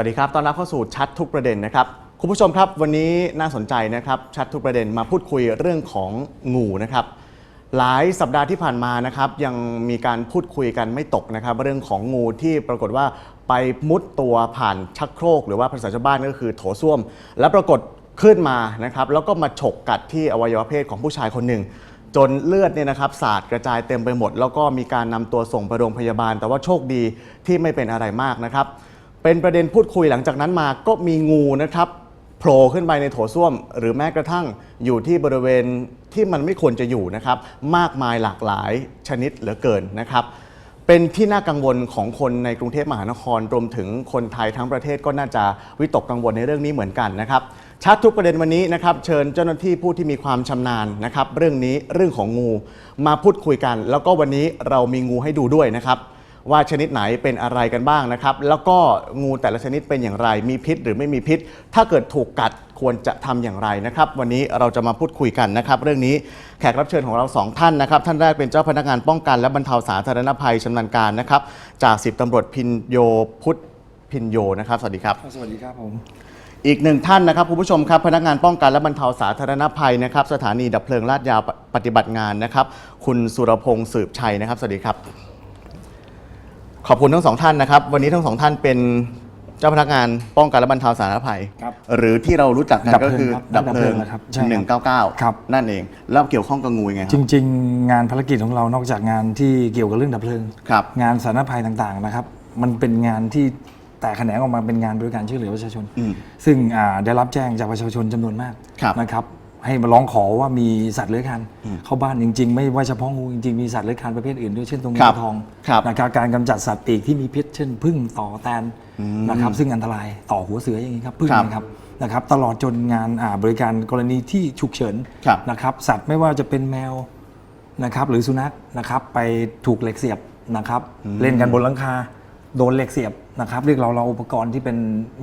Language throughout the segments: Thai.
สวัสดีครับ ตอนรับเข้าสู่ชัดทุกประเด็นนะครับ คุณผู้ชมครับ วันนี้น่าสนใจนะครับ ชัดทุกประเด็นมาพูดคุยเรื่องของงูนะครับ หลายสัปดาห์ที่ผ่านมานะครับ ยังมีการพูดคุยกันไม่ตกนะครับ เรื่องของงูที่ปรากฏว่าไปมุดตัวผ่านชักโครก หรือว่าภาษาชาวบ้านก็คือโถส้วม แล้วปรากฏขึ้นมานะครับ แล้วก็มาฉกกัดที่อวัยวะเพศของผู้ชายคนหนึ่งจนเลือดเนี่ยนะครับสาดกระจายเต็มไปหมด แล้วก็มีการนำตัวส่งไปโรงพยาบาล แต่ว่าโชคดีที่ไม่เป็นอะไรมากนะครับ เป็นประเด็นพูดคุยหลังจากนั้นมาก็มีงูนะครับโผล่ขึ้นไปในโถส้วม หรือแม้กระทั่งอยู่ที่บริเวณที่มันไม่ควรจะอยู่นะครับ มากมายหลากหลายชนิดเหลือเกินนะครับ เป็นที่น่ากังวลของคนในกรุงเทพมหานครรวมถึงคนไทยทั้งประเทศก็น่าจะวิตกกังวลในเรื่องนี้เหมือนกันนะครับชัดทุกประเด็นวันนี้นะครับ เชิญเจ้าหน้าที่ผู้ที่มีความชำนาญนะครับ เรื่องนี้เรื่องของงูมาพูดคุยกัน แล้วก็วันนี้เรามีงูให้ดูด้วยนะครับ ว่าชนิดไหนเป็นอะไรกันบ้างนะครับ แล้วก็งูแต่ละชนิดเป็นอย่างไร มีพิษหรือไม่มีพิษ ถ้าเกิดถูกกัดควรจะทำอย่างไรนะครับ วันนี้เราจะมาพูดคุยกันนะครับ เรื่องนี้แขกรับเชิญของเราสองท่านนะครับ ท่านแรกเป็นเจ้าพนักงานป้องกัน และบรรเทาสาธารณภัยชำนาญการนะครับจากสิบตำรวจพินโยพุทธพินโยนะครับ สวัสดีครับ สวัสดีครับผมอีกหนึ่งท่านนะครับคุณผู้ชมครับพนักงานป้องกันและบรรเทาสาธารณภัยนะครับ สถานีดับเพลิงลาดยาวปฏิบัติงานนะครับ คุณสุรพงศ์สืบชัยนะครับ สวัสดีครับ ขอบคุณทั้งสองท่านนะครับ วันนี้ทั้งสองท่านเป็นเจ้าพนักงานป้องกันและบรรเทาสาธารณภัย ครับหรือที่เรารู้จักกันดับเพลิก็งคือครับดับเพลิงดับเพลิงนะครับใช่ครับหนึ่งเก้าเก้าครับ นั่นเอง แล้วเกี่ยวข้องกับงูยังไงคจรับริง ๆ งานภารกิจของเรานอกจากงานที่เกี่ยวกับเรื่องดับเพลิง ครับ งานสาธารณภัยต่างๆนะครับ มันเป็นงานที่แตกแขนงออกมาเป็นงานบริการช่วยเหลือประชาชน อืมซึ่งอ่าได้รับแจ้งจากประชาชนจำนวนมากครับนะครับ ให้มาร้องขอว่ามีสัตว์เลื้อยคลานเข้าบ้านจริง ๆ ไม่ว่าเฉพาะงูจริงๆมีสัตว์เลื้อยคลานประเภทอื่นด้วยเช่นตรงครับงูทองครับนะครับการกำจัดสัตว์ปีกที่มีพิษเช่นพึ่งต่อแตนอืมนะครับซึ่งอันตรายต่อหัวเสืออย่างนี้ครับพึ่งครับนะครับนะครับตลอดจนงานอ่าบริการกรณีที่ฉุกเฉินครับนะครับสัตว์ไม่ว่าจะเป็นแมวนะครับหรือสุนัขนะครับไปถูกเหล็กเสียบนะครับเล่นกันบนหลังคา โดนเหล็กเสียบนะครับเรียกเราเราอุปกรณ์ที่เป็น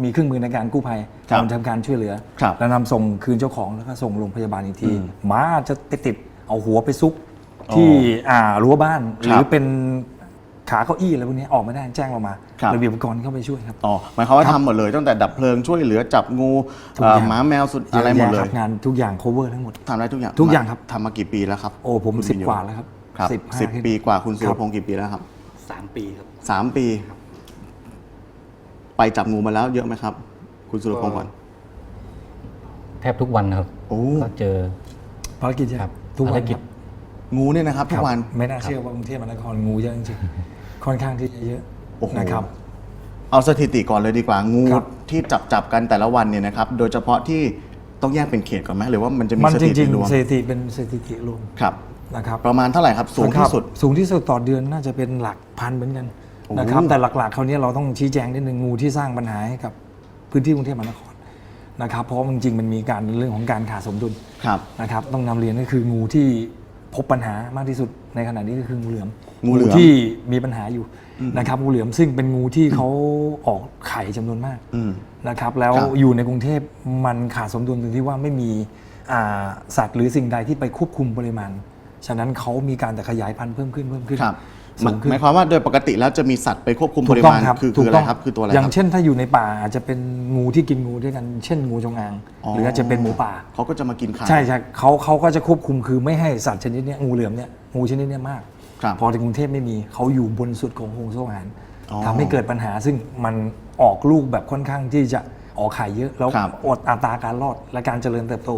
มีเครื่องมือในการกู้ภัยครับการทำการช่วยเหลือ ครับแล้วนำส่งคืนเจ้าของแล้วก็ส่งโรงพยาบาลอีกทีอืมหมาจะไปติดเอาหัวไปซุกอ๋อที่อ่ารั้วบ้านหครัรืบอเป็นขาเก้าอี้อะไรพวกนี้ออกไม่ได้แจ้งเรามาครับ เรามีอุปกรณ์เข้าไปช่วยครับ อ๋อหมายความว่าทำหมดเลยตั้งแต่ดับเพลิงช่วยเหลือจับงูทุกเอ่ออย่างหมาแมวสุดอะไรหมดเลคยรับงานทุกอย่าง cover ทั้งหมด ทำได้ทุกอย่างทุกอย่างครับ ทำมากี่ปีแล้วครับโอ้ผมคุณสิบพิญโยกว่าแล้วครับครับสิบห้าสิบขึ้นปีกว่าคุณสุครรับพงศ์กี่ปีแล้วครับสามปีครับ สามปี ไปจับงูมาแล้วเยอะไหมครับ คุณสุรพงศ์ก่อนแทบทุกวันนะครับโอ้ก็เจอภารกิจใช่ครับทุกวันภารกิจ ครับงูเนี่ยนะครับทุกวันครับไม่น่าเชื่อว่ากรุงเทพมหานครงูเยอะจริงๆค่อนข้างที่จะเยอะโอ้โห นะครับ เอาสถิติก่อนเลยดีกว่างูครับ ที่จับจับกันแต่ละวันเนี่ยนะครับ โดยเฉพาะที่ต้องแยกเป็นเขตก่อนไหมหรือว่ามันจะมีมันสจถิติริงรวมๆสถิติเป็นสถิติรวมครับ นะครับประมาณเท่าไหร่ครับสูงที่สุดสูงที่สุดต่อเดือนน่าจะเป็นหลักพันเหมือนกันโอ้ นะครับแต่หลักๆคราวนี้เราต้องชี้แจงนิดนึงงูที่สร้างปัญหาให้กับพื้นที่กรุงเทพมหานครนะครับ เพราะจริงๆมันมีการเรื่องของการขาดสมดุลครับนะครับ ต้องนำเรียนก็คืองูที่พบปัญหามากที่สุดในขณะนี้ก็คืองูเหลือมงูเหลือมที่มีปัญหาอยู่นะครับงูเหลือมซึ่งเป็นงูที่เขาออกไข่จำนวนมากอืมนะครับ แล้วครับอยู่ในกรุงเทพมันขาดสมดุลตรงที่ว่าไม่มีอ่าสัตว์หรือสิ่งใดที่ไปควบคุมปริมาณ ฉะนั้นเขามีการแต่ขยายพันธุ์เพิ่มขึ้นเพิ่มขึ้นครับ สูงขึ้นหมายความว่าโดยปกติแล้วจะมีสัตว์ไปควบคุมปถูริกต้องมาณครับคือถูคือกอะไรต้องครับคือตัวอะไรอย่างครับเช่นถ้าอยู่ในป่าอาจจะเป็นงูที่กินงูด้วยกัน เช่นงูจงอางอ๋อหรืออาจจะเป็นหมูป่าเขาก็จะมากินไข่ใช่ใช่เขาเขาก็จะควบคุมคือไม่ให้สัตว์ชนิดเนี้ยงูเหลือมเนี่ยงูชนิดเนี้ยมากครับพอในกรุงเทพไม่มีเขาอยู่บนสุดของโฮงโซ่อาหารอ๋อทำให้เกิดปัญหาซึ่งมันออกลูกแบบค่อนข้างที่จะออกไข่เยอะแล้วครับอดอัตราการรอดและการเจริญเติบโต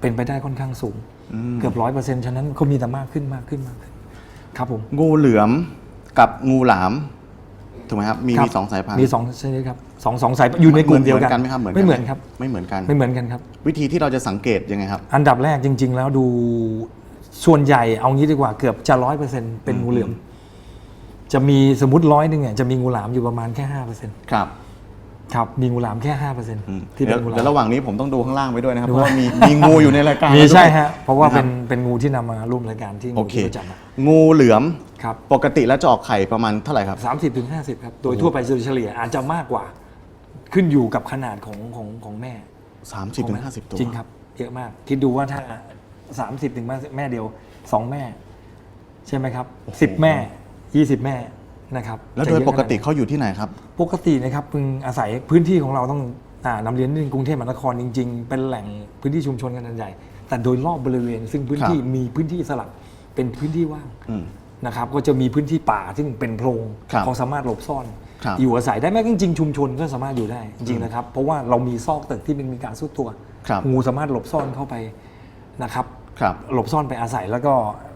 เป็นไปได้ค่อนข้างสูงอืมเกือบร้อยเปอร์เซ็นต์ฉะนั้นเขามีแต่มากขึ้นมากขึ้นมากขึ้น ครับผมงูเหลือมกับงูหลามถูกไหมครับมีครับมีสองสายพันธุ์ มีสองชนิดครับสองสองสายอยู่ในกลุ่มเดียวกันไหมครับเหมือนไม่เหมือนครับไม่เหมือนกัน ไม่เหมือนกันครับ วิธีที่เราจะสังเกตยังไงครับ อันดับแรกจริง ๆ แล้วดูส่วนใหญ่เอางี้ดีกว่าเกือบจะร้อยเปอร์เซ็นต์เป็นงูเหลือม จะมีสมมติร้อยหนึ่งเนี่ยจะมีงูหลามอยู่ประมาณแค่ห้าเปอร์เซ็นต์ครับ ครับมีงูหลามแค่ห้าเปอร์เซ็นต์อืมที่เป็เดี๋ยนวงูหลาเดี๋ยวมระหว่างนี้ผมต้องดูข้างล่างไปด้วยนะครับดูเพราะว่ามีมีงูอยู่ในรายการมีด้วยใช่ฮะ เพราะว่าคบเป็นเป็นงูที่นำมาร่วมรายการที่โองูเคที่เราจับมางูเหลือมครับปกติแล้วจะออกไข่ประมาณเท่าไหร่ครับสามสิบถึงห้าสิบครับ โดยทั่วไปโดยเฉลี่ยอาจจะมากกว่า ขึ้นอยู่กับขนาดของของของแม่30ถึง50ตัวจริงครับเยอะมาก คิดดูว่าถ้า30ถึงแม่เดียวสองแม่ ใช่ไหมครับสิบแม่ยี่สิบแม่ นะครับแล้วโดยจะเอะปกติขนาดไหนเขาอยู่ที่ไหนครับ ปกตินะครับพึงอาศัยพื้นที่ของเราต้องอ่านำเรียนนิดนึงกรุงเทพมหานครจริง ๆ เป็นแหล่งพื้นที่ชุมชนกันใหญ่ แต่โดยรอบบริเวณ ซึ่งพื้นที่ครับมีพื้นที่สลับเป็นพื้นที่ว่างอืมนะครับก็จะมีพื้นที่ป่าซึ่งเป็นโพรงครับเขาสามารถหลบซ่อนครับอยู่อาศัยได้แม้จริงๆชุมชนก็สามารถอยู่ได้จริงๆนะครับ เพราะว่าเรามีซอกตึกที่มันมีการซุดตัวครับงูสามารถหลบซ่อนเข้าไปนะครับครับหลบซ่อนไปอาศัยแล้วก็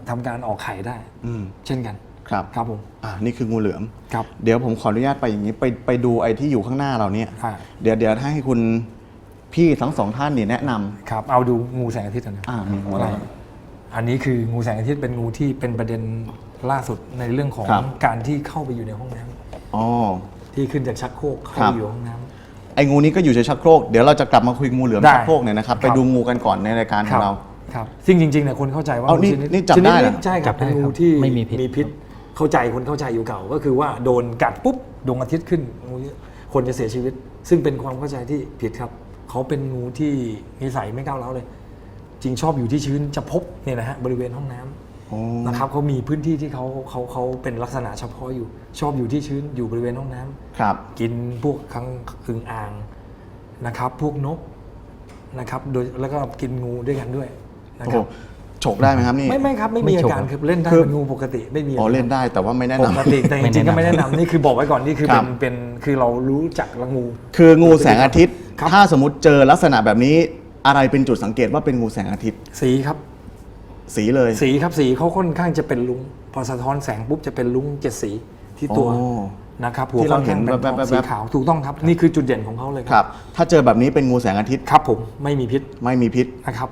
ทำการออกไข่ได้อืมเช่นกัน ครับครับผมอ่านี่คืองูเหลือมครับเดี๋ยวผมขออนุญาตไปอย่างนี้ไปไปดูไอ้ที่อยู่ข้างหน้าเราเนี่ยอ่าเดี๋ยวเดี๋ยวให้คุณพี่ทั้งสองท่านนี่แนะนำครับเอาดูงูแสงอาทิตย์กันนะอ่ามีงูอะไร อันนี้คืองูแสงอาทิตย์เป็นงูที่เป็นประเด็นล่าสุดในเรื่องของครับ การที่เข้าไปอยู่ในห้องน้ำอ๋อ ที่ขึ้นจากชักโครกเข้าครับไปอยู่ห้องน้ำ ไอ้งูนี้ก็อยู่ในชักโครกเดี๋ยวเราจะกลับมาคุยงูเหลือมได้ชักโครกเนี่ยนะครับครับ ไปดูงูกันก่อนในรายการของเรา ครับซึ่งจริงๆเนี่ยคนเข้าใจว่าเอานี่งูชดนี่จับชดได้เหรอ นี้ใช่คจัรับบได้เป็นงูครับที่ไม่มีพิษ มีพิษ เข้าใจคนเข้าใจอยู่เก่า ก็คือว่าโดนกัดปุ๊บดวงอาทิตย์ขึ้นงูคนจะเสียชีวิต ซึ่งเป็นความเข้าใจที่ผิดครับเขาเป็นงูที่นิสัยไม่ก้าวร้าวเลย จริงชอบอยู่ที่ชื้นจะพบเนี่ยนะฮะบริเวณห้องน้ำโอ้นะครับเขามีพื้นที่ที่เขาเขาเขาเป็นลักษณะเฉพาะอยู่ ชอบอยู่ที่ชื้นอยู่บริเวณห้องน้ำครับ กินพวกคังอึ่งอ่างนะครับ พวกนกนะครับโดยแล้วก็กินงูด้วยกันด้วยนะโอ้คโหรับ ฉกได้ไหมครับนี่ ไม่ไม่ครับไม่มีไม่อาฉกการคือเล่นได้คือ เป็นงูปกติไม่มีอ๋อเล่นได้แต่ว่าไม่แนะปนำ กติแต่จไม่ริงๆก็แนะนำไม่แนะนำนี่คือบอกไว้ก่อนนี่คือครัเป็นบเป็นคือเรารู้จักละงู คืองูแสงอาทิตย์ ครับ ถ้าสมมติเจอลักษณะแบบนี้อะไรเป็นจุดสังเกตว่าเป็นงูแสงอาทิตย์ สีครับ สีเลย สีครับสีเขาค่อนข้างจะเป็นลุงพอสะท้อนแสงปุ๊บจะเป็นลุงเจ็ดสีที่ตัวโอ้นะครับหัวที่เราค่อนข้างเป็นเห็นทองแว๊บๆๆ สีขาวถูกต้องครับ นี่คือจุดเด่นของเขาเลยครับ ถ้าเจอแบบนี้เป็นงูแสงอาทิตย์ ครับผมไม่มีพิษไม่มีพิษ นะครับ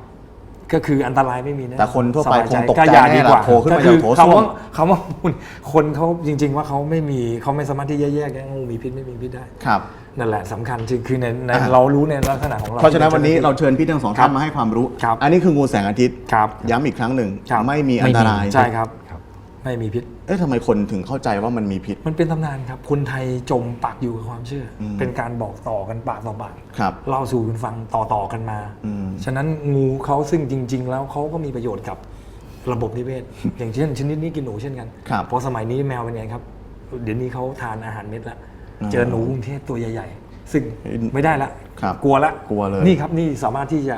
ก็คืออันตรายไม่มีแน่แต่คนทั่วไปสบายคงตกใจอย่าแน่ดีล่ะกว่าโผล่ขึ้นมาก็คือจากโถส้วมคำว่าคำว่าคนเขาจริง ๆ ว่าเขาไม่มีเขาไม่สามารถที่จะแยกแยะงูมีพิษไม่มีพิษได้ครับนั่นแหละสำคัญจริงคือในในอ่าเรารู้ในลักษณะของเรา เพราะฉะนั้นวันนี้เราเชิญพี่ทั้งสองท่านครับมาให้ความรู้ครับอันนี้คืองูแสงอาทิตย์ครับย้ำอีกครั้งหนึ่งครับไม่มีอันตรายใช่ครับครับไม่มีพิษ เอ๊ะทำไมคนถึงเข้าใจว่ามันมีพิษ มันเป็นตำนานครับ คนไทยจมปักอยู่กับความเชื่ออมเป็นการบอกต่อกันปากต่อปากครับเล่าสู่กันฟังต่อต่อๆกันมาอืม ฉะนั้นงูเขาซึ่งจริง ๆ แล้วเขาก็มีประโยชน์กับระบบนิเวศ อย่างเช่น ชนิดนี้กินหนูเช่นกันครับเพราะสมัยนี้แมวเป็นไงครับ เดี๋ยวนี้เขาทานอาหารเม็ดละอ๋อเจอหนูกรุงเทพตัวใหญ่ ๆ ซึ่งไม่ได้ละครับกลัวละกลัวเลย นี่ครับนี่สามารถที่จะ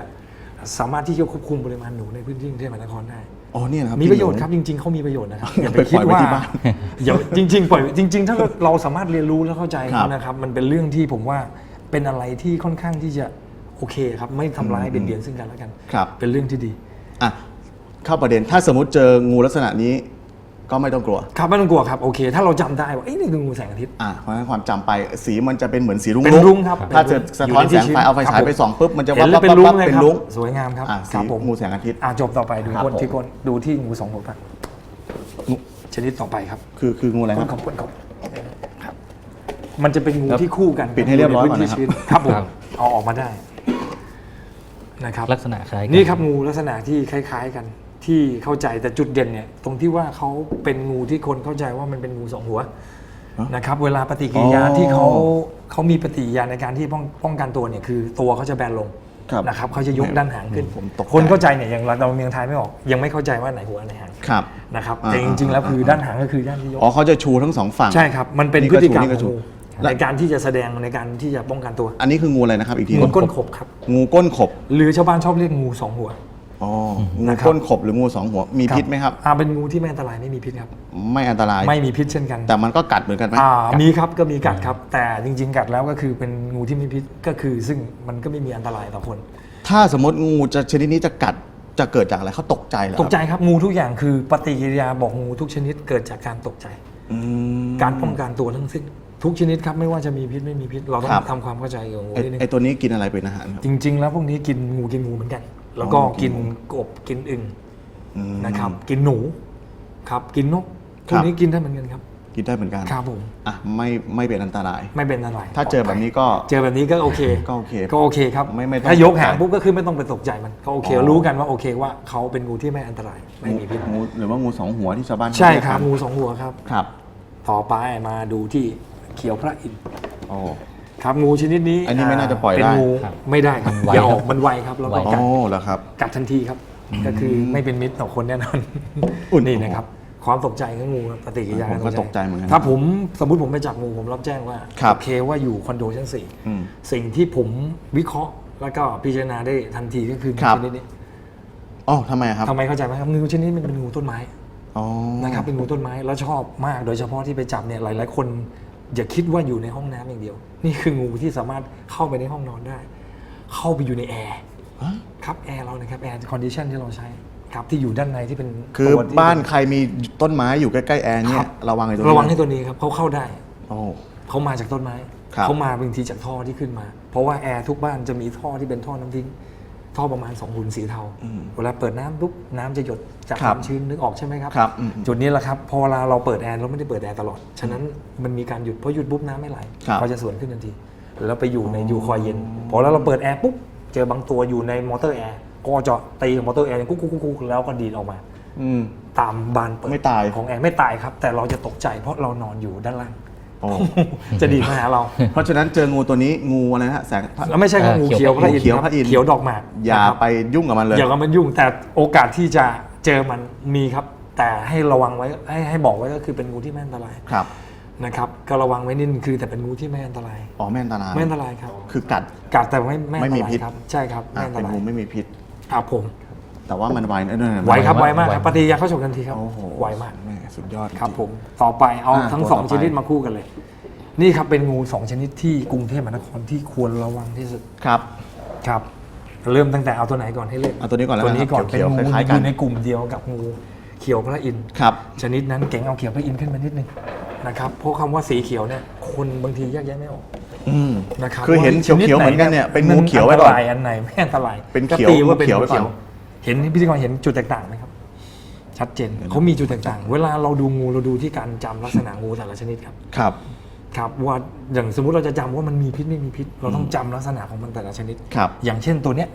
สามารถที่จะควบคุมปริมาณหนูในพื้นที่กรุงเทพมหานครได้ อ๋อเนี่ยนะครับมีประโยชน์กินหครับจริง ๆเขามีประโยชน์นะครับอย่าไปไปคิดปล่อยไว้ว่าที่บ้านอย่าจริง ๆ ปล่อยจริง ๆ ถ้าเราเราสามารถเรียนรู้และเข้าใจครัเขาบนะครับ มันเป็นเรื่องที่ผมว่าเป็นอะไรที่ค่อนข้างที่จะ โอเคครับ ไม่ทำร้ายเบียดเบียนซึ่งกันและกัน ครับ เป็นเรื่องที่ดี อะเข้าประเด็นถ้าสมมติเจองูลักษณะนี้ก็ไม่ต้องกลัว ครับไม่ต้องกลัวครับโอเค ถ้าเราจำได้ว่าเอ้ยนี่คืองูแสงอาทิตย์ อะเพราะฉะนั้นความจำไปสีมันจะเป็นเหมือนสีรุ้งเป็นรุ้งครับถ้าเจอเป็นรุ้งสะท้อนแสงไฟเอาไฟฉายไปส่องปุ๊บมันจะวับเห็นแล้วัวบเป็นวับรุ้งวับเลยเป็นครับรุ้งสวยงามครับอะคสีรับผมงูแสงอาทิตย์ อะจบต่อไปดูครับก้นผม ที่ก้นดูที่งูสองหัวครับงูชนิดต่อไปครับคือคืองูอะไรคก้รันบของก้นของครับ มันจะเป็นงูแล้วที่คู่กันปิดให้เรียบร้อยก่อนใพื้นะครับที่ชื้ครับผมครับ เอาออกมาได้ นะครับลักษณะคล้ายกันี่ครับงูลักษณะที่คล้าย ๆกันที่เข้าใจแต่จุดเด่นเนี่ยตรงที่ว่าเขาเป็นงูที่คนเข้าใจว่ามันเป็นงูสองหัวฮะนะครับเวลาปฏิกิริยาอ๋อที่เขาเขามีปฏิกิริยาในการที่ป้องป้องกันตัวเนี่ยคือตัวเขาจะแบนลงครับนะครับเขาจะยกด้านหางขึ้นผมตกใจคนเข้าใจเนี่ยยังเราเรายังทายไม่ออก ยังไม่เข้าใจว่าไหนหัวไหนหางครับนะครับอ่าแต่จริงๆแล้วคือด้านหางก็คือด้านที่ยกอ๋อเขาจะชูทั้งสองฝั่งใช่ครับมันเป็นนี่พก็ฤติกรรมชูนี่ก็ของชูงูและ ในการที่จะแสดงในการที่จะป้องกันตัว อันนี้คืองูอะไรนะครับอีกทีหงูนึ่งก้นขบครับ งูก้นขบ หรือชาวบ้านชอบเรียกงูสองหัวอ๋องูนะครับก้นขบหรืองูสองหัวมีพิษไหมครับอ่าเป็นงูที่ไม่อันตรายไม่มีพิษครับ ไม่อันตรายไม่มีพิษเช่นกัน แต่มันก็กัดเหมือนกันไหมอ่ามีครับก็มีกัดครับ แต่จริง ๆ กัดแล้วก็คือเป็นงูที่ไม่มีพิษก็คือ ซึ่งมันก็ไม่มีอันตรายต่อคน ถ้าสมมติงูจะชนิดนี้จะกัดจะเกิดจากอะไรเขาตกใจเหรอคตรับกใจครับงูทุกอย่างคือปฏิกิริยาบอกงูทุกชนิดเกิดจากการตกใจอืมการป้องกันตัวทั้งสิ้น ทุกชนิดครับไม่ว่าจะมีพิษไม่มีพิษเราต้อครังบทำความเข้าใจกับงูไอ้นิดนึงไอตัวนี้กินอะไรเป็นอาหารครับ จริง ๆ แล้วพวกนี้กินงูกินงูเหมือนกัน แล้วก็อ๋อกิกินนงู กบกินอึ่งอืม นะครับ กินหนูครับกินนกพครัวกบนี้กินได้เหมือนกันครับกินได้เหมือนกันครับผมอะไม่ไม่เป็นอันตราย ไม่เป็นอะไรถ้าเจอแบบนี้ก็ เจอแบบนี้ก็โอเคก็โอเคก็โอเคครับไม่ไม่ต้องถ้ายกหางตกใจปุ๊บก็คือไม่ต้องไปตกใจมันก็โอเคอ๋อ รู้กันว่าโอเคว่าเขาเป็นงูที่ไม่อันตรายไม่มีพิษงูหรือว่างูสองหัวที่ชาวบ้านใช่ครับเยกกันงูสองหัวครับ ครับ ต่อไปมาดูที่ เขียวพระอินทร์โอ้ ครับงูชนิดนี้อันนี้ไม่น่าจะปล่อยเป็นได้ งูครับไม่ได้ครับมันไวอย่าอครัอบกมันไวครับแล้วก็ไว กัดโอ้เหรอครับ กัดทันทีครับ ก็คือไม่เป็นมิตรต่อคนแน่นอนอุ่นนี่นะครับ ความตกใจของงูครับปฏิกิริยาผมก็ตกใจเหมือนกันถ้าผมสมมติผมไปจับงูผมรับแจ้งว่าครับ โอเคว่าอยู่คอนโดชั้นสี่ อืม สิ่งที่ผมวิเคราะห์แล้วก็พิจารณาได้ทันทีก็คืองูครับ ชนิดนี้อ๋อทำไมครับทำไมเข้าใจไหมครับงูชนิดนี้มันเป็นงูต้นไม้อ๋อ นะครับเป็นงูต้นไม้แล้วชอบมากโดยเฉพาะที่ไปจับเนี่ยหลาย ๆ คน อย่าคิดว่าอยู่ในห้องน้ำอย่างเดียว นี่คืองูที่สามารถเข้าไปในห้องนอนได้ เข้าไปอยู่ในแอร์ฮะครับแอร์เรานะครับแอร์คอนดิชันที่เราใช้ครับที่อยู่ด้านในที่เป็นคือตัวที่บ้านใครมีต้นไม้อยู่ใกล้ๆแอร์เนี่ครัยบระวังไอ้ตัวนี้ระวังให้ตัวนี้ครับเขาเข้าได้โอ้เขามาจากต้นไม้ครับเขามาบางทีจากท่อที่ขึ้นมา เพราะว่าแอร์ทุกบ้านจะมีท่อที่เป็นท่อน้ำทิ้ง ท่อประมาณ2หุ่นสีเทาอืมเวลาเปิดน้ำปุ๊บน้ำจะหยดจากคครับวามชื้นนึกออกใช่ไหมครับครับอืมจุดนี้แหละครับพอเวลาเราเปิดแอร์เราไม่ได้เปิดแอร์ตลอด ฉะนั้นมันมีการหยุดพอหยุดปุ๊บน้ำไม่ไหลครับเขาจะสวนขึ้นทันที แล้วไปอยู่ในยูคอยเย็นพอแล้วเราเปิดแอร์ปุ๊บเจอบางตัวอยู่ในมอเตอร์แอร์ก็จะตีกับมอเตอร์แอร์กุ๊กกุ๊กกุ๊กกุ๊กแล้วก็ดีดออกมาอืมตามบานเปิดไม่ตายของแอร์ไม่ตายครับ แต่เราจะตกใจเพราะเรานอนอยู่ด้านล่าง โอ้ จะดีดมาหาเราเพราะฉะนั้นเจองูตัวนี้งูอะไรนะฮะแสงพระ แล้วไม่ใช่แค่งูเขีเขียยววพระอินทร์เขียวคบพระอินทร์ เขียวดอกหมากอย่านะครับ ไปยุ่งกับมันเลย อย่ากับมันยุ่งแต่โอกาสที่จะเจอมันมีครับ แต่ให้ระวังไว้ให้ให้บอกไว้ก็คือเป็นงูที่ไม่อันตรายครับนะครับ ก็ระวังไว้นิดนึงคือแต่เป็นงูที่ไม่อันตราย อ๋อแม่นตานาไม่อันตรายครับคือกัด กัดแต่ไม่ไม่อันไม่ตมีรายพิษ ครับ ใช่ครับอะไม่อันตเป็นรายงูไม่มีพิษ ครับผม แต่ว่ามันไวนะเออไวครับไวมากไวครับปฏิกิริยาเข้าฉกทันทีครับโอ้โหไวมากแม่สุดยอดครับจงๆผมต่อไปเอาอ่าทั้งตัวสองต่อไป ชนิดมาคู่กันเลย นี่ครับเป็นงูสองชนิดที่กรุงเทพมหานครที่ควรระวังที่สุดครับ ครับ เริ่มตั้งแต่เอาตัวไหนก่อนให้เลือกเอาตัวนี้ก่อนแล้วตัวกันนี้ก่อนครับเป็นเขียวๆงูคล้ายๆอกันยู่ในกลุ่มเดียวกับงูเขียวพระอินทร์ ครับ ชนิดนั้นเก่งเอาเขียวพระอินทร์ขึ้นมานิดนึงนะครับเพราะคำว่าสีเขียวเนี่ยคนบางทีแยกแยะไม่ออกอืม นะครับคือเห็นว่าเขียวๆเหมือนกันเนี่ยเป็นงูเขียวไว้อันก่ตอนรายอันไหนไม่อันตรายเป็นก็เขียวตีว่าเป็นงูเขียวไว้ก่อน เห็นพิธีกรเห็นจุดแตกต่างไหมครับ ชัดเจนเขามีจุดแตกต่าง เวลาเราดูงูเราดูที่การจำลักษณะงูแต่ละชนิดครับครับครับว่าอย่างสมมุติเราจะจำว่ามันมีพิษไม่มีพิษ เราต้องจำลักษณะของมันแต่ละชนิดครับอย่างเช่นตัวเนี้ย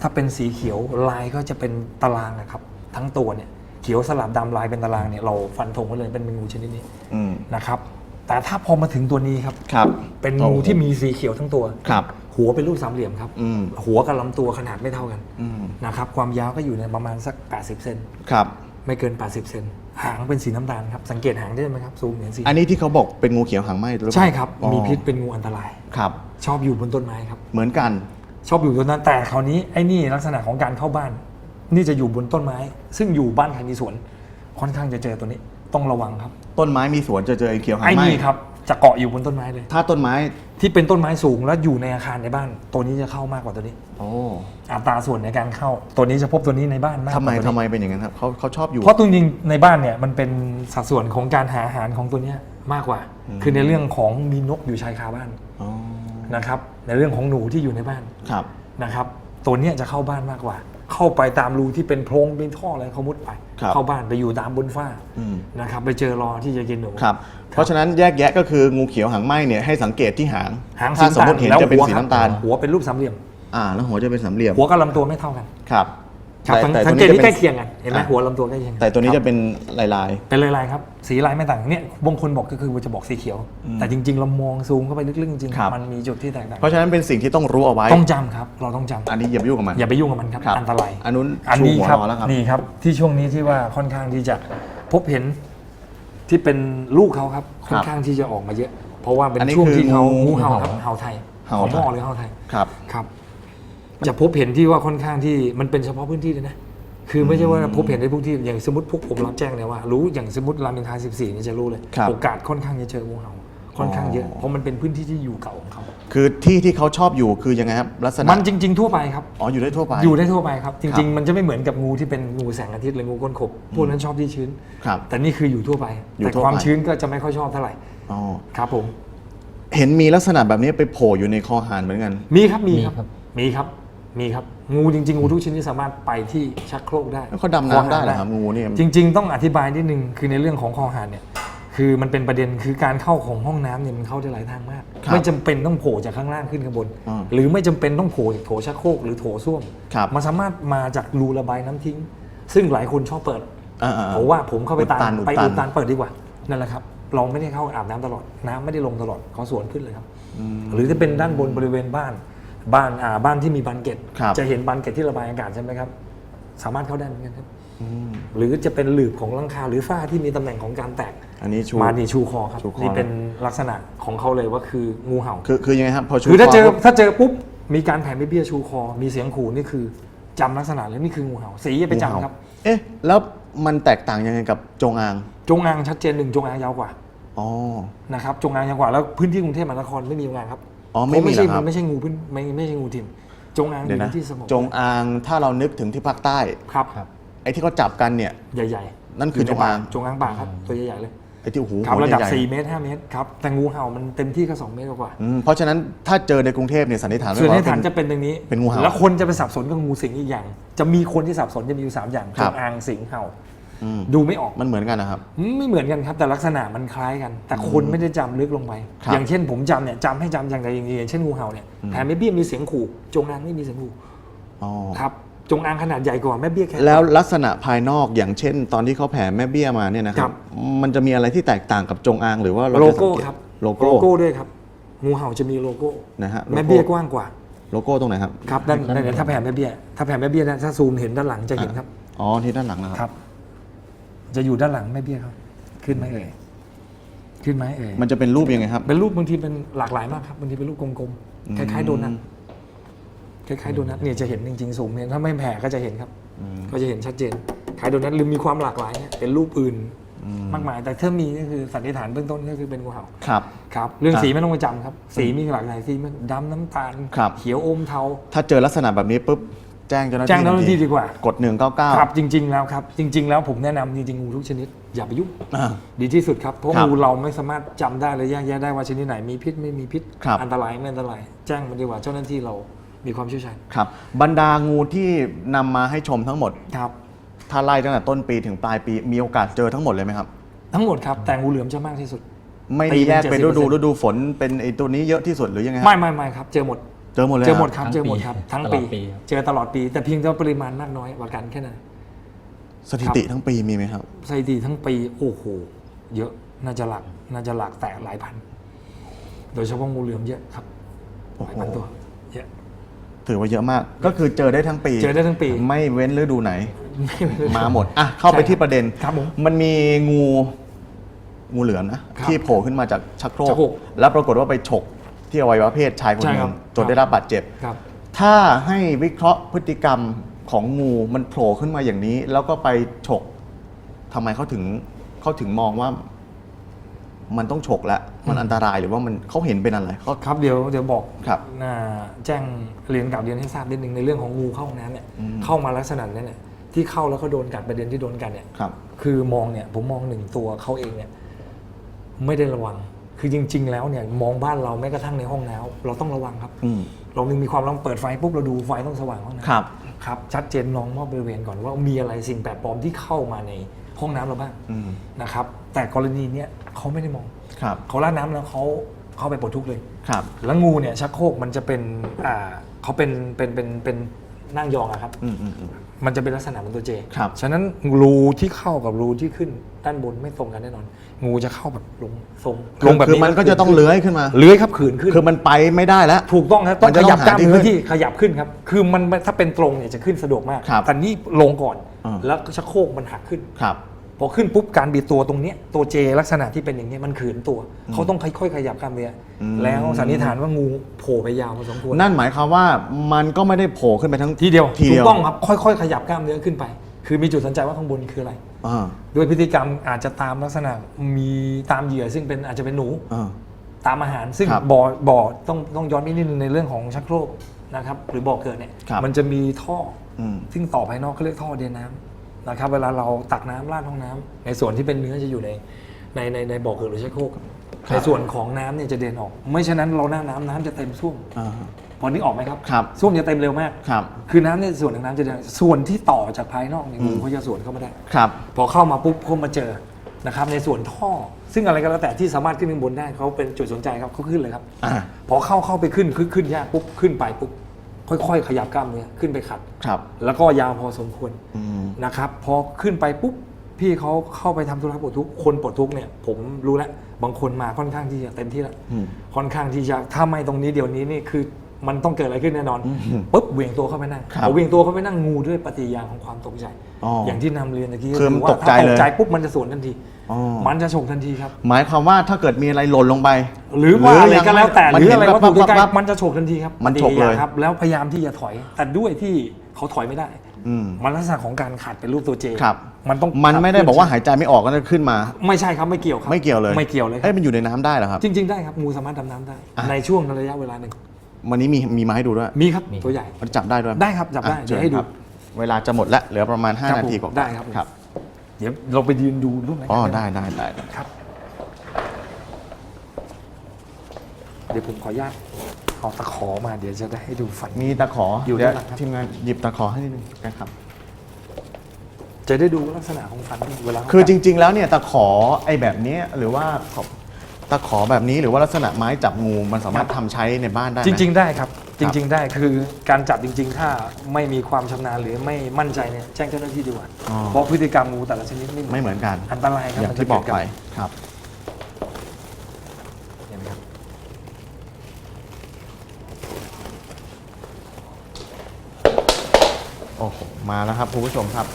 ถ้าเป็นสีเขียวลายก็จะเป็นตารางนะครับ ทั้งตัวเนี่ยเขียวสลับดำลายเป็นตารางเนี่ยเราฟันธงไว้เลยเป็นงูชนิดนี้อืมนะครับ แต่ถ้าพอมาถึงตัวนี้ครับครับ เป็นงูที่มีสีเขียวทั้งตัวครับ หัวเป็นรูปสามเหลี่ยมครับ อืม หัวกับลำตัวขนาดไม่เท่ากันอืมนะครับความยาวก็อยู่ในประมาณสัก 80 เซนครับ ไม่เกิน 80 เซนหางเป็นสีน้ำตาลครับ สังเกตหางได้ไหมครับซูมเห็นสีอันนี้ที่เขาบอกเป็นงูเขียวหางไหมหรือเปล่าใช่ครับ อ๋อมีพิษเป็นงูอันตราย ครับ ชอบอยู่บนต้นไม้ครับ เหมือนกัน ชอบอยู่บนนั้นแต่คราวนี้ไอ้นี่ลักษณะของการเข้าบ้าน นี่จะอยู่บนต้นไม้ ซึ่งอยู่บ้านใครมีสวนค่อนข้างจะเจอตัวนี้ต้องระวังครับ ต้นไม้มีสวนจะเจอไอ้เขียวหางไอ้ไหมนี่ครับ จะเกาะอยู่บนต้นไม้เลย ถ้าต้นไม้ ที่เป็นต้นไม้สูงแล้วอยู่ในอาคารในบ้าน ตัวนี้จะเข้ามากกว่าตัวนี้ โอ้อัตราส่วนในการเข้า ตัวนี้จะพบตัวนี้ในบ้านมากกทำไมว่าตัวนี้ ทำไมเป็นอย่างนั้นครับเขาเขาชอบอยู่ เพราะตัวจริงๆในบ้านเนี่ยมันเป็นสัดส่วนของการหาอาหารของตัวเนี้ยมากกว่าคือในเรื่องของมีนกอยู่ชายคาบ้านอ๋อนะครับ ในเรื่องของหนูที่อยู่ในบ้านครับ นะครับ ตัวเนี้ยจะเข้าบ้านมากกว่า เข้าไปตามรูที่เป็นโพรงเป็นท่ออะไรเขามุดไป ครับเข้าบ้านไปอยู่ตามบนฝ้าอืม นะครับไปเจอรอที่จะกินหนู ครับ เพราะฉะนั้นแยกแยะก็คืองูเขียวหางไหมเนี่ยให้สังเกตที่หาง หางถ้าสมมติำเห็นแล้วจะเป็นหัวสีครับน้ำตาล หัวเป็นรูปสามเหลี่ยม อ่า แล้วหัวจะเป็นสามเหลี่ยม หัวกับลำตัวไม่เท่ากัน ครับ ครับแต่แต่สัตัวงเกนี้ตจะที่เป็ใกล้นเคียงกันเห็นไหมอะ หัวลำตัวใกล้เคียงกัแต่ตัวนี้คจะรับเป็นลายลาย เป็นลายๆครับ สีลายไม่ต่างเนี่ยบางคนบอกก็คือจะบอกสีเขียวแต่จริง ๆ เรามองซูมเข้าไปลึกๆจริงครับ ๆมันมีจุดที่แตกต่างๆเพราะฉะนั้นเป็นสิ่งที่ต้องรู้เอาไว้ ต้องจำครับ เราต้องจำอันนี้อย่าไปยุ่งกับมัน อย่าไปยุ่งกับมันครับครับอันตรายอันนู้นอันชูนี้หัวครับรอแล้วครับ นี่ครับที่ช่วงนี้ที่ว่าค่อนข้างที่จะพบเห็นที่เป็นลูกเขาครับค่อนข้างที่จะออกมาเยอะ เพราะว่าเป็นอันนี้ช่วงที่เขาคืองูงูเห่าครับเห่าไทยเห่าหม้อไทยหรือเห่าไทย ครับ ครับ จะพบเห็นที่ว่าค่อนข้างที่มันเป็นเฉพาะพื้นที่เลยนะ คือไม่ใช่ว่าพบเห็นในพื้นที่อย่างสมมติพวกผมรับแจ้งเลยว่า รู้อย่างสมมติรามอินทรา14นี่จะรู้เลยครับโอกาสค่อนข้างจะเจองูเห่าค่อนข้างเยอะอ๋อเพราะมันเป็นพื้นที่ที่อยู่เก่าของเขาคือที่ที่เขาชอบอยู่คือยังไงครับลักษณะมันจริง ๆ ทั่วไปครับอ๋ออยู่ได้ทั่วไปอยู่ได้ทั่วไปครับจครัริงบๆมันจะไม่เหมือนกับงูที่เป็นงูแสงอาทิตย์หรืองูก้นขบพวกนั้นชอบที่ชื้นครับแต่นี่คืออยู่ทั่วไปอยู่แต่ทั่วความไปชื้นก็จะไม่ค่อยชอบเท่าไหร่อ๋อครับผม เห็นมีลักษณะแบบนี้ไปโผล่อยู่ในคอหานเหมือนกัน มีครับมีมีครับครับมีครับ มีครับ งูจริงๆ งูทุกชนิดสามารถไปที่ชักโครกได้แล้วเขาดำน้ำได้เหรอครับงูเนี่ยจริง ๆ ต้องอธิบายนิดนึงคือในเรื่องของคอหานเนี่ยคือมันเป็นประเด็นคือการเข้าของห้องน้ำเนี่ยมันเข้าได้หลายทางมากครับไม่จำเป็นต้องโผล่จากข้างล่างขึ้นข้างบนอ่าหรือไม่จำเป็นต้องโผล่จากโถชักโครกหรือโถส้วมครับมันสามารถมาจากรูระบายน้ำทิ้ง ซึ่งหลายคนชอบเปิดอ่าๆผมว่าผมเข้าไปตามอุดตันไปอุอุดดตัตันนเปิดดีกว่านั่นแหละครับเราไม่ได้เข้าอาบน้ำตลอดน้ำไม่ได้ลงตลอดเขาสวนขึ้นเลยครับหรือจะเป็นด้านบนบริเวณบ้าน บ้านอ่าบ้านที่มีบานเกล็ดครับจะเห็นบานเกล็ดที่ระบายอากาศใช่ไหมครับ สามารถเข้าได้เหมือนกันครับ หรือจะเป็นหลืบของหลังคาหรือฝ้าที่มีตำแหน่งของการแตกอันนี้ชูมาดีชูคอครับชูคอ นี่เป็นลักษณะของเขาเลยว่าคืองูเห่า คือคือยังไงครับพอชูคือถ้าเจอปุ๊บถ้าเจอปุ๊บมีการแผ่ไม่เบี้ยชูคอ มีเสียงขู่นี่คือจำลักษณะเลยนี่คืองูเห่าสีอย่าไปจำครับ เอ๊ะ แล้วมันแตกต่างยังไงกับจงอางจงอางชัดเจนหนึ่งจงอางยาวกว่าอ๋อ นะครับจงอางยาวกว่าแล้วพื้นที่กรุงเทพมหานครไม่มีจงอางครับ อ๋อไม่มีเพราะไม่ใช่เหรอครับ มันไม่ใช่งูพื้นไม่ไม่ใช่งูถิ่นจงอางอเดี๋ยวยู่นะในที่สงบจงอางถ้าเรานึกถึงที่ภาคใต้ ครับ ครับ ไอ้ที่เขาจับกันเนี่ย ใหญ่ๆนั่นคือจงอาง จงอางป่าครับตัวใหญ่ๆเลยไอ้ที่โอ้โหครับหัวระดับ ใหญ่ๆ4เมตร 5 เมตรครับแต่งูเห่ามันเต็มที่ก็ 2 เมตรกว่าอืมเพราะฉะนั้นถ้าเจอในกรุงเทพเนี่ยสันนิษฐานไว้ส่วนว่าในฐานเป็ จะเป็นอย่างนี้ เป็นงูเห่าแล้วคนจะไปสับสนกับงูสิงอีกอย่าง จะมีคนที่สับสนจะมีอยู่สามอย่างคจรับ งอางสิงเห่าอืม ดูไม่ออกมันเหมือนกันนะครับ ไม่เหมือนกันครับ แต่ลักษณะมันคล้ายกัน แต่คนไม่ได้จำลึกลงไปครับอย่างเช่นผมจำเนี่ยจำให้จำอย่างใดอย่างหนึ่งอย่างเช่นงูเห่าเนี่ยแผ่แม่เบี้ยมีเสียงขู่จงอางไม่มีเสียงขู่อ๋อครับจงอางขนาดใหญ่กว่าแม่เบี้ยแค่แล้วลักษณะภายนอกอย่างเช่น ตอนที่เขาแผ่แม่เบี้ยมาเนี่ยนะคครัรับบมันจะมีอะไรที่แตกต่างกับจงอางหรือว่าเราโลจะสังโก้เกตครับโลโก้ด้วยครับงูเห่าจะมีโลโก้นะฮะแม่โลโก้เบี้ยกว้างกว่าโลโก้ตรงไหนครับครับด้านด้านถ้าแผ่แม่เบี้ยถ้าแผ่แม่เบี้ยนะถ้าซูมเห็นด้านหลังจะเห็นครับอ๋อที่ด้านหลังนะครับครับ จะอยู่ด้านหลังแม่เบี้ยครับ ขึ้นไหมเอ่ยขึ้นไหมเอ่ยมันจะเป็นรูปยังไงครับ เป็นรูปบางทีเป็นหลากหลายมากครับบางทีเป็นรูปกลมอืมๆคล้ายๆโดนัทคล้ายๆโดนัทเนี่ยจะเห็นจริงๆสูงเนี่ยถ้าไม่แผ่ก็จะเห็นครับ ก็จะเห็นชัดเจนคล้ายโดนัทหรือมีความหลากหลายเนี่ยเป็นรูปอื่นมากมาย แต่ถ้ามีก็คือสันนิษฐานเบื้องต้นก็คือเป็นงูเห่าครับครับ เรื่องครับสีไม่ต้องไปจำครับ สีมีหลากหลายสีมันดำน้ำตาลครับเขียวอมเทาถ้าเจอลักษณะแบบนี้ปุ๊บ แจ้งเจ้าหน้าที่แจ้งเจ้าหน้าที่ดีกว่า กดหนึ่งเก้าเก้าครับจริง ๆ แล้วครับ จริง ๆ แล้วผมแนะนำจริงๆงูทุกชนิด อย่าไปยุ่งอ่า ดีที่สุดครับ เพราะครับงูเราไม่สามารถจำได้และแยกแยะได้ว่าชนิดไหนมีพิษไม่มีพิษ ครับ อันตรายไม่อันตราย แจ้งมันดีกว่าเจ้าหน้าที่เรามีความเชี่ยวชาญครับ บรรดางูที่นำมาให้ชมทั้งหมด ครับ ถ้าไล่ตั้งแต่ต้นปีถึงปลายปีมีโอกาสเจอทั้งหมดเลยไหมครับ ทั้งหมดครับแต่งูเหลือมจะมากที่สุด ไม่ปีได้หนึ่งแยกเป็น70%ฤดูฤดูฝนเป็นไอตัวนี้เยอะที่สุดหรือยังไงครับไม่ไม่ไม่ครับ เจอหมด เจอหมดเลยเจอหมดะครับ ทั้งเจอหมดปีครับ ทั้งตลปีอดปีครับ เจอตลอดปี แต่เพียงแต่ว่าปริมาณมากน้อยกว่ากันแค่นั้น สถิติทั้งปีมีไหมครับ สถิติทั้งปีโอ้โหเยอะน่าจะหลักน่าจะหลักแต่หลายพัน โดยเฉพาะงูเหลือมเยอะครับหลายพันตัวเยอะ ถือว่าเยอะมาก ก็คือเจอได้ทั้งปี เจอได้ทั้งปี ไม่เว้นฤดูไหนมาหมด อะ เข้าไปที่ประเด็นครับผมมันมีงูงูเหลือมนะครับที่โผล่ขึ้นมาจากชักโครชักโครกกแล้วปรากฏว่าไปฉก ที่อวัยวะเพศชายคนหใช่นึ่ครังบจนได้รับบาดเจ็บ ครับ ถ้าให้วิเคราะห์พฤติกรรมของงูมันโผล่ขึ้นมาอย่างนี้ แล้วก็ไปฉกทำไมเขาถึงเขาถึงมองว่า มันต้องฉกแล้วมันอันตรายหรือว่ามันเขาเห็นเป็นอะไรเขา ครับเดี๋ยวเดี๋ยวบอกครับอ่าแจ้งเรียนกับเรียนให้ทราบนิดนึงในเรื่องของงูเข้าห้องน้ำเนี่ยอืม เข้ามาลักษณะนั้นเนี่ยที่เข้าแล้วเขาโดนกัดประเด็นที่โดนกัดเนี่ย ครับ คือมองเนี่ยผมมองหนึ่งตัวเขาเองเนี่ยไม่ได้ระวัง คือจริง ๆ แล้วเนี่ยมองบ้านเราแม้กระทั่งในห้องน้ำเราต้องระวังครับ อืม เรามีความเราเปิดไฟปุ๊บเราดูไฟต้องสว่างห้องน้ำครับครับ ชัดเจนลองมอบบริเวณก่อนว่ามีอะไรสิ่งแปลกปลอมที่เข้ามาในห้องน้ำเราบ้างอืม นะครับ แต่กรณีเนี้ยเขาไม่ได้มองครับเขาลาดน้ำแล้วเขาเข้าไปปลดทุกข์เลย ครับ แล้วงูเนี่ยชักโครกมันจะเป็นอ่าเขาเป็นเป็นเป็นเป็นนั่งยองอะครับ อืมอืมอืม มันจะเป็นลักษณะเหมือนตัวเจครับ ฉะนั้นรูที่เข้ากับรูที่ขึ้นด้านบนไม่ตรงกันแน่นอน งูจะเข้าแบบลงทรงคือคือมันก็จะต้องเลื้อยขึ้นมา เลื้อยครับขืนขึ้น คือมันไปไม่ได้แล้ว ถูกต้องครับ ต้องมันจะขต้องยับกล้ามหาที่เนื้อขึ้นที่ขยับขึ้นครับ คือมันถ้าเป็นตรงเนี่ยจะขึ้นสะดวกมาก ครับแต่นี่ลงก่อน อ่า แล้วชักโครกมันหักขึ้น ครับ พอขึ้นปุ๊บการบีบตัวตรงเนี้ยตัวเจลักษณะที่เป็นอย่างเงี้ยมันขืนตัว เขาต้องค่อยๆขยับกล้ามเนื้ออม แล้วสันนิษฐานว่างูโผล่ไปยาวพอสมควรนั่นหมายความว่ามันก็ไม่ได้โผล่ขึ้นไปทั้งทีเดียวทีถูเดีกยวต้องครับค่อยๆ ขยับกล้ามเนื้อขึ้นไป คือมีจุดสนใจว่าข้างบนคืออะไร อ่าด้วยพฤติกรรมอาจจะตามลักษณะมีตามเหยื่อซึ่งเป็นอาจจะเป็นหนู อ่า ตามอาหารซึ่งครับบ่อบ่อต้องต้องย้อนไปนิดนึงในเรื่องของชักโครกนะครับหรือบ่อเกิดเนี่ยครับมันจะมีท่ออม ซึ่งต่อภายนอกเขาเรียกท่อเดินน้ำ นะครับเวลาเราตักน้ำราดห้องน้ำในส่วนที่เป็นเนื้อจะอยู่ในในในในบ่อเกิดหรือชักโครกในส่วนของน้ำเนี่ยจะเดินออก ไม่ฉะนั้นเราหน้าน้ำน้ำจะเต็มส้วมอ่า พอนึกออกไหมครับครับ ส้วมจะเต็มเร็วมาก ครับ คือน้ำในส่วนของน้ำจะเดินส่วนที่ต่อจากภายนอกเนี่ยงูอืมเขาจะสวนเข้ามาได้ ครับ พอเข้ามาปุ๊บเขามาเจอนะครับในส่วนท่อ ซึ่งอะไรก็แล้วแต่ที่สามารถขึ้นข้างบนได้เขาเป็นจุดสนใจครับเขาขึ้นเลยครับอ่า พอเข้าเข้าไปขึ้นขึ้นขึ้นยากปุ๊บขึ้นไปปุ๊บ ค่อยๆ ขยับกล้ามเนื้อขึ้นไปขัด ครับ แล้วก็ยาวพอสมควรอืม นะครับ พอขึ้นไปปุ๊บพี่เขาเข้าไปทำธุระปลดทุกข์คนปลดทุกข์เนี่ยผมรู้แล้วบางคนมาค่อนข้างที่จะเต็มที่แล้วอืม ค่อนข้างที่จะถ้าไม่ตรงนี้เดี๋ยวนี้นี่คือ มันต้องเกิดอะไรขึ้นแน่นอนปุ๊บเหวี่ยงตัวเข้าไปนั่งครับพอเหวี่ยงตัวเข้าไปนั่งงูด้วยปฏิกิริยาของความตกใจอ๋อออย่างที่นำเรียนเมื่อกี้คือมันว่าตกใจถ้าเลยตกใจปุ๊บมันจะสวนทันทีอ๋อมันจะฉกทันทีครับ หมายความว่าถ้าเกิดมีอะไรหล่นลงไป หรือว่าอะไรก็แล้วแต่หมันรือเห็นอะไรวัตปั๊ถุบปั๊บใกล้ปั๊บๆมันจะฉกทันทีครับมันฉกเลยปฏิริาครับแล้วพยายามที่จะถอย แต่ด้วยที่เขาถอยไม่ได้อืมมันลักษณะของการขาดเป็นรูปตัวเจครับมันต้องมันไม่ได้บอกว่าหายใจไม่ออกก็จะขึ้นมา ไม่ใช่ครับไม่เกี่ยวครับไม่เกี่ยวเลยไม่เกี่ยวเลยครัเอ้ยบมันอยู่ในน้ำได้เหรอครับจริง ๆได้ครับงูสามารถดำน้ำได้อะในช่วงระยะเวลาหนึ่ง วันนี้มีมีมาให้ดูด้วยมีครับตัวใหญ่ มันจับได้ด้วยได้ครับจับได้อะเดี๋ยวให้ดูชิญครับเวลาจะหมดแล้วเหลือประมาณครั5บนาทีผมกว่าได้ครับผมครับเดี๋ยวเราไปยืนดูรูปไหนอ๋อกันได้ได้ได้ได้ครับ เดี๋ยวผมขออนุญาตเอาตะขอมาเดี๋ยวจะได้ให้ดูฟัน มีตะขออยู่เดี๋ยวด้านหลังครับ ทีมงานหยิบตะขอให้นิดนึงนะครับ จะได้ดูลักษณะของฟันที่เวลาเขาคือจกัดริง ๆ แล้วเนี่ยตะขอไอ้แบบเนี้ยหรือว่าขอ ตะขอแบบนี้หรือว่าลักษณะไม้จับงูมันสามารถทำใช้ในบ้านได้ไหม จริง ๆ ได้ครับจริง ๆ ได้คือการจับจริง ๆ ถ้าไม่มีความชำนาญหรือไม่มั่นใจเนี่ยแจ้งเจ้าหน้าที่ดีกว่าอ๋อ เพราะพฤติกรรมงูแต่ละชนิดไม่เหมือนไม่เหมือนกัน อันตรายครับอย่างมันจะที่บอกเดไปครับเห็นไหมครับโอ้โห มาแล้วครับคุณผู้ชมครับ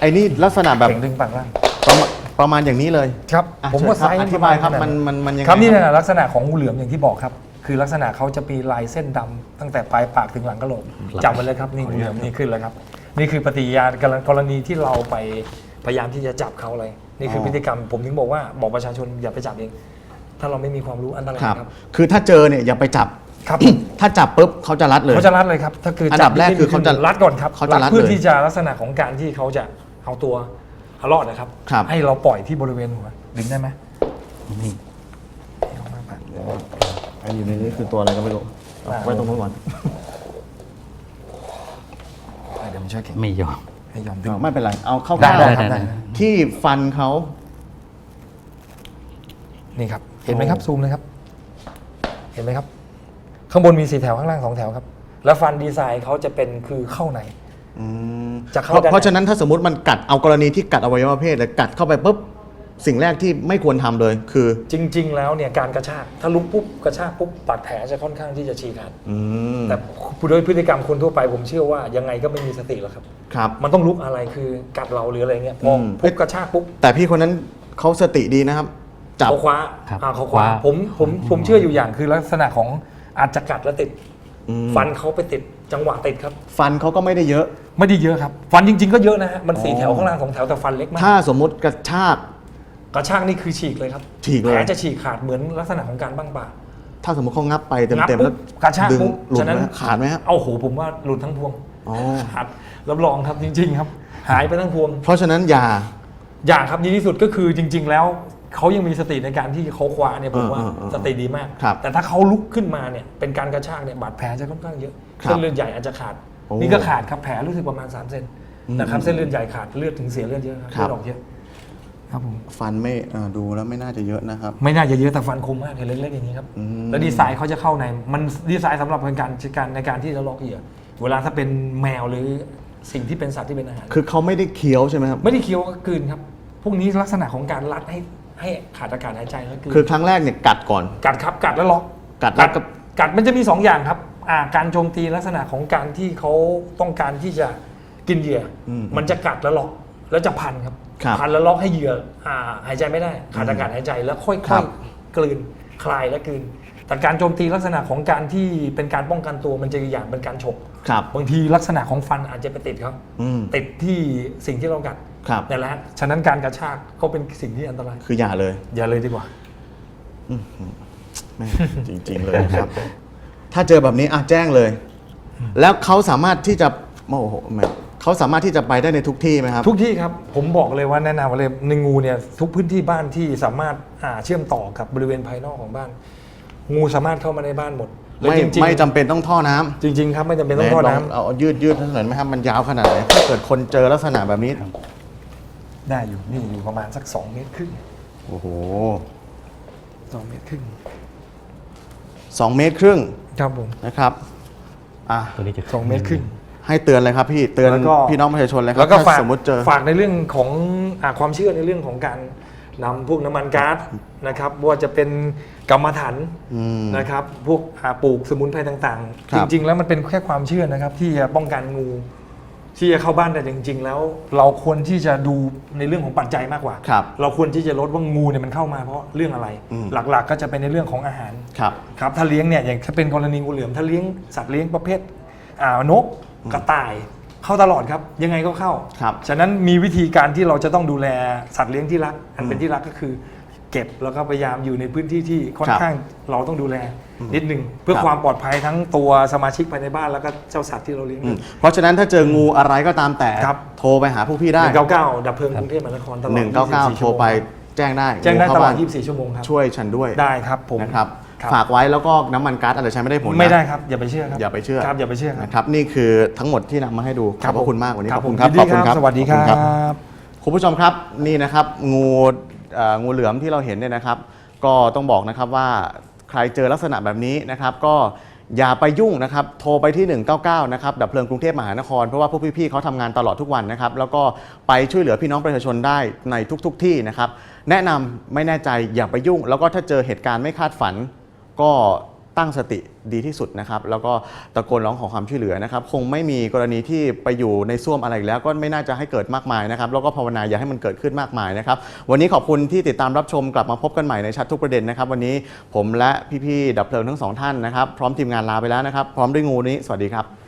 ไอ้นี่ลักษณะแบบ เข่งดึงปากล่าง ประมาณประมาณอย่างนี้เลยครับอะผมก็เชิญครับไซส์อธิบายครับปะมันมันมันยังไงครับนี่ครับนะลักษณะของงูเหลือมอย่างที่บอกครับ คือลักษณะเขาจะมีลายเส้นดำตั้งแต่ปลายปากถึงหลังกระโหลกจำไว้เลยครับนี่งูเหลือมนี่ขึ้นแล้วครับ นี่คือปฏิกิริยากรณีที่เราไปพยายามที่จะจับเขาเลย นี่คือพฤติกรรมผมถึงบอกว่าบอกประชาชนอย่าไปจับเอง ถ้าเราไม่มีความรู้อันตรายครับ ครับ คือถ้าเจอเนี่ยอย่าไปจับ ครับ ถ้าจับปุ๊บเขาจะรัดเลย เขาจะรัดเลยครับ ถ้าคืออันจัดับแรกคือเขาจะรัดก่อนครับเขาจะรัดเพื่อเลยที่จะลักษณะของการที่เขาจะเอาตัว เอารอดนะครับ ครับ ให้เราปล่อยที่บริเวณหัวดึงได้ไหมนี่เอามาปัด อันอยู่ในนี้คือตัวอะไรก็ไม่รู้เอาอ่าไว้ตรงนู้นก่อนเดี๋ยวผมช่วยเก่งไม่ยอม ให้ยอมดึง เอาไม่เป็นไร เอาเข้าได้ข้างได้ๆครับได้ ที่ฟันเขา นี่ครับ เห็นไหมครับ ซูมเลยครับ เห็นไหมครับ ข้างบนมีสี่แถวข้างล่างสองแถวครับ แล้วฟันดีไซน์เขาจะเป็นคือเข้าในอืม จะเข้าเพราะด้านไหนเพราะฉะนั้นถ้าสมมติมันกัดเอากรณีที่กัดอวัยวะเพศแต่กัดเข้าไปปุ๊บสิ่งแรกที่ไม่ควรทำเลยคือจริง ๆ แล้วเนี่ยการกระชากถ้าลุกปุ๊บกระชากปุ๊บบาดแผลจะค่อนข้างที่จะฉีกขาดอืมแต่โดยพฤติกรรมคนทั่วไปผมเชื่อว่ายังไงก็ไม่มีสติหรอกครับ ครับ มันต้องลุกอะไรคือกัดเราหรืออะไรเงี้ยพออม ปุ๊บกระชากปุ๊บแต่พี่คนนั้นเขาสติดีนะครับ จับ เขาคว้าครับอ่าเขาคว้าคว้า ผมผมผมเชื่ออยู่อย่างคือลักษณะของอาจจะกัดแล้วติดอืม ฟันเขาไปติดจังหวะติดครับ ฟันเขาก็ไม่ได้เยอะ ไม่ได้เยอะครับ ฟันจริง ๆ ก็เยอะนะฮะมันสี่อ๋อแถวข้างล่างสองแถวแต่ฟันเล็กมากถ้าสมมุติกระชาก กระชากนี่คือฉีกเลยครับฉีกเลย แผลจะฉีกขาดเหมือนลักษณะของการบ้างปากถ้าสมมติเขางับไปเต็มงับเต็มปุ๊แล้บวกระชากดึงปุ๊บหลุดฉะนั้นไหมขาดไหมครับเอาโหผมว่าหลุดทั้งพวงอ๋อ ขาดรับรองครับจริง ๆ ครับ หายไปทั้งพวง เพราะฉะนั้นอย่า อย่างครับดีที่สุดก็คือจริง ๆ แล้ว เขายังมีสติในการที่เขาคว้าเนี่ยผมว่าเออเออเออสติดีมากครับแต่ถ้าเขาลุกขึ้นมาเนี่ยเป็นการกระชากเนี่ยบาดแผลจะค่อนข้างเยอะครับเส้นเลือดใหญ่อาจจะขาดโอ้นี่ก็ขาดครับแผลรู้สึกประมาณ3เซนอืมนะครับเส้นเลือดใหญ่ขาดเลือดถึงเสียเลือดเยอะครับครับเลือดออกเยอะครับผมฟันไม่เอ่อดูแล้วไม่น่าจะเยอะนะครับ ไม่น่าจะเยอะแต่ฟันคมมากเห็นเล็กๆอย่างนี้ครับอืมแล้วดีไซน์เขาจะเข้าในมันดีไซน์สำหรับในการการในการที่จะล็อกเหยื่อเวลาถ้าเป็นแมวหรือสิ่งที่เป็นสัตว์ที่เป็นอาหาร คือเขาไม่ได้เคี้ยวใช่ไหมครับไม่ได้เคี้ยวก็กลืนครับพวกนี้ลักษณะของการรัดให้ ให้ขาดอากาศหายใจแล้วกลืนคือครั้งแรกเนี่ยกัดก่อน กัดครับกัดแล้วล็อกกัดแล้วก็ กัดมันจะมีสองอย่างครับอ่าการโจมตีลักษณะของการที่เขาต้องการที่จะกินเหยื่ออมมันจะกัดแล้วล็อกแล้วจะพันครับครับพันแล้วล็อกให้เหยื่ออ่าหายใจไม่ได้ ขาดอากาศหายใจแล้วค่ครัอยบๆกลืนคลายและกลืน แต่การโจมตีลักษณะของการที่เป็นการป้องกันตัวมันจะอีกอย่างเป็นการฉกครับ บางทีลักษณะของฟันอาจจะไปติดเขาอืม ติดที่สิ่งที่เรากัด ครับ นั่นแหละฮะฉะนั้นการกระชากก็เป็นสิ่งที่อันตราย คืออย่าเลย อย่าเลยดีกว่าแม่จริง ๆ เลยครับ ถ้าเจอแบบนี้อะแจ้งเลย แล้วเขาสามารถที่จะโอ้โหแม่เขาสามารถที่จะไปได้ในทุกที่ไหมครับ ทุกที่ครับ ผมบอกเลยว่าแนะนำเลยในงูเนี่ยทุกพื้นที่บ้านที่สามารถอ่าเชื่อมต่อกับบริเวณภายนอกของบ้าน งูสามารถเข้ามาในบ้านหมดและไม่จริงๆไม่จำเป็นต้องท่อน้ำจริง ๆ ครับไม่จำเป็นต้องท่อไหลน้ำ เอาเอายืดยืดๆหน่อยไหมครับมันยาวขนาดไหนถ้าเกิดคนเจอลักษณะแบบนี้ ได้อยู่นี่อยู่ประมาณสัก 2 เมตรครึ่งโอ้โหสองเมตรครึ่งสองเมตรครึ่งครับผมนะครับอะตัวนี้จะสองเมตรครึ่งให้เตือนเลยครับพี่เตือนแล้วก็พี่น้องประชาชนเลยครัแล้วก็ถ้าฝากสมมติเจอ ฝากในเรื่องของอาความเชื่อในเรื่องของการนำพวกน้ำมันก๊าซนะครับว่าจะเป็นกรรมฐานอืมนะครับพวกอ่าปลูกสมุนไพรต่าง คๆ รัจบริง ๆ แล้วมันเป็นแค่ความเชื่อนะครับที่จะป้องกันงู ที่จะเข้าบ้านแต่จริง ๆ แล้ว เราควรที่จะดูในเรื่องของปัจจัยมากกว่า ครับเราควรที่จะลดว่างูเนี่ยมันเข้ามาเพราะเรื่องอะไร อืม หลักๆ ก็จะเป็นในเรื่องของอาหาร ครับ ครับถ้าเลี้ยงเนี่ยอย่างถ้าเป็นกรณีงูเหลือมถ้าเลี้ยงสัตว์เลี้ยงประเภทอ่านกกระต่ายเข้าตลอดครับ ยังไงก็เข้า ครับฉะนั้นมีวิธีการที่เราจะต้องดูแลสัตว์เลี้ยงที่รักอันเป็นที่รักก็คือ เก็บแล้วก็พยายามอยู่ในพื้นที่ที่ค่อนครับข้างเราต้องดูแลนิดนึงเพื่อครับความปลอดภัยทั้งตัวสมาชิกภายในบ้านแล้วก็เจ้าสัตว์ที่เราเลี้ยงอืมเพราะฉะนั้นถ้าเจองูอะไรก็ตามแต่ครับ โทรไปหาผู้พี่ได้หนึ่งเก้าเก้าดับเพลิงกรุงเทพมหานครตลอด199 24โทรไปแจ้งได้แจ้งได้งูตเข้าลอบ้าดน24 ชั่วโมงครับ ช่วยฉันด้วยได้ครับผมนะครับครับ ฝากไว้แล้วก็น้ำมันก๊าซอาจจะใช้ไม่ได้ผลนะ ไม่ได้ครับ อย่าไปเชื่อครับอย่าไปเชื่อครับอย่าไปเชื่อครับ นะครับนี่คือทั้งหมดที่นำมาให้ดูขอบพระคุณมากวันนี้ขอบคุณครับยินดีขอบคุณครับ สวัสดีครัขอบคุณบคุณผู้ชมครับนี่นะครับงูเอ่อ งูเหลือมที่เราเห็นเนี่ยนะครับ ก็ต้องบอกนะครับว่าใครเจอลักษณะแบบนี้นะครับ ก็อย่าไปยุ่งนะครับ โทรไปที่ 199 นะครับ ดับเพลิงกรุงเทพมหานคร เพราะว่าพวกพี่ๆเขาทำงานตลอดทุกวันนะครับ แล้วก็ไปช่วยเหลือพี่น้องประชาชนได้ในทุกๆที่นะครับ แนะนำไม่แน่ใจอย่าไปยุ่ง แล้วก็ถ้าเจอเหตุการณ์ไม่คาดฝัน ก็ ตั้งสติดีที่สุดนะครับ แล้วก็ตะโกนร้องขอความช่วยเหลือนะครับ คงไม่มีกรณีที่ไปอยู่ในซ่วมอะไรอีกแล้วก็ไม่น่าจะให้เกิดมากมายนะครับ แล้วก็ภาวนาอย่าให้มันเกิดขึ้นมากมายนะครับ วันนี้ขอบคุณที่ติดตามรับชมกลับมาพบกันใหม่ในชัดทุกประเด็นนะครับ วันนี้ผมและพี่ๆดับเพลิงทั้งสองท่านนะครับ พร้อมทีมงานลาไปแล้วนะครับ พร้อมด้วยงูนี้ สวัสดีครับ